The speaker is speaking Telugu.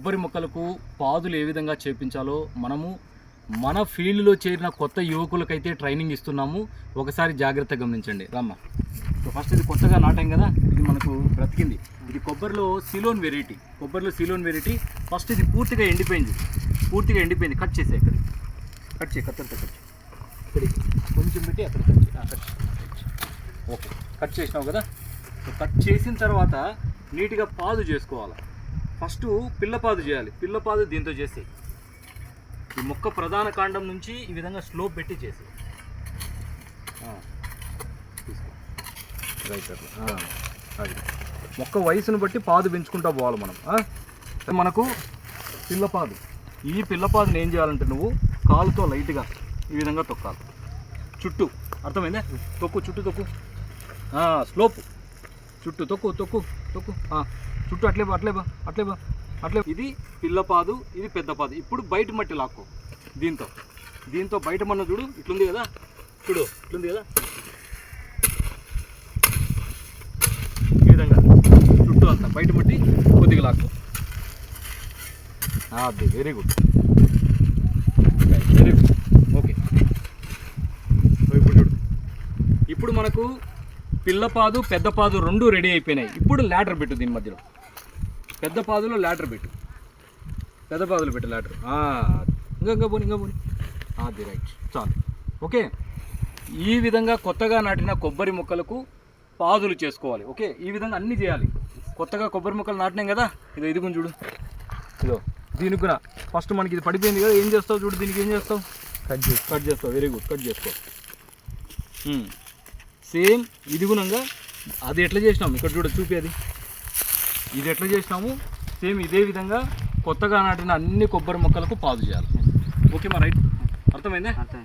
కొబ్బరి మొక్కలకు పాదులు ఏ విధంగా చేపించాలో మనము మన ఫీల్డ్లో చేరిన కొత్త యువకులకైతే ట్రైనింగ్ ఇస్తున్నాము. ఒకసారి జాగ్రత్తగా గమనించండి. రామ్మ. సో ఫస్ట్ ఇది కొత్తగా నాటాం కదా ఇది మనకు బ్రతికింది. ఇది కొబ్బరిలో సిలోన్ వెరైటీ. కొబ్బరిలో సిలోన్ వెరైటీ. ఫస్ట్ ఇది పూర్తిగా ఎండిపోయింది. పూర్తిగా ఎండిపోయింది. కట్ చేసే ఇక్కడ కట్ చేయి కత్తెరతో కట్ చేయి. కొంచెం పెట్టి అక్కడ కట్ చేయి. Cut okay. కట్ చేసినావు కదా? సో కట్ చేసిన తర్వాత నీట్గా పాదు చేసుకోవాలి? ఫస్ట్ పిల్లపాదు చేయాలి. పిల్లపాదు దీంతో చేసి ఈ మొక్క ప్రధాన కాండం నుంచి ఈ విధంగా స్లోప్ పెట్టి చేసి రైట్ అది. మొక్క వయసును బట్టి పాదు పెంచుకుంటా పోవాలి మనం? మనకు పిల్లపాదు. ఈ పిల్లపాదుని ఏం చేయాలంటే నువ్వు కాలుతో లైట్గా ఈ విధంగా తొక్కాలి. చుట్టూ. అర్థమైందా? తొక్కు చుట్టూ తొక్కు. స్లోప్. చుట్టూ తొక్కు తొక్కు తొక్కు. చుట్టూ అట్లే బా అట్లే బా అట్లే బా అట్లే ఇది పిల్లపాదు ఇది పెద్దపాదు ఇప్పుడు బయట మట్టి లాక్కో దీంతో. దీంతో బయట మన్న చూడు ఇట్లుంది కదా? చూడు ఇట్లుంది కదా? ఈ విధంగా. చుట్టూ అంతా బయట మట్టి కొద్దిగా లాక్కో. అది very good very good okay ఇప్పుడు చూడు. ఇప్పుడు మనకు పిల్లపాదు పెద్దపాదు రెండు రెడీ అయిపోయినాయి. ఇప్పుడు ల్యాడర్ పెట్టు దీని మధ్యలో. పెద్ద పాదులో ల్యాడర్ పెట్టు. పెద్ద పాదులో పెట్టు ల్యాడర్ ఇంకా ఇంకా పోని ఇంకా పోని. అది రైట్ చాలు. ఓకే? ఈ విధంగా కొత్తగా నాటిన కొబ్బరి మొక్కలకు పాదులు చేసుకోవాలి. ఓకే? ఈ విధంగా అన్నీ చేయాలి. కొత్తగా కొబ్బరి మొక్కలు నాటినాం కదా? ఇదో ఇది చూడు. ఇదో దీనికి కూడా. ఫస్ట్ మనకి ఇది పడిపోయింది కదా. ఏం చేస్తావు చూడు దీనికి? ఏం చేస్తావు? కట్ చేసి కట్ చేస్తావు. వెరీ గుడ్ కట్ చేసుకో. సేమ్ ఇది గుణంగా అది ఎట్లా చేసినాము ఇక్కడ చూడ చూపి అది. ఇది ఎట్లా చేసినాము? సేమ్ ఇదే విధంగా కొత్తగా నాటిన అన్ని కొబ్బరి మొక్కలకు పాదు చేయాలి. ఓకే మా రైట్. అర్థమైందా? అర్థం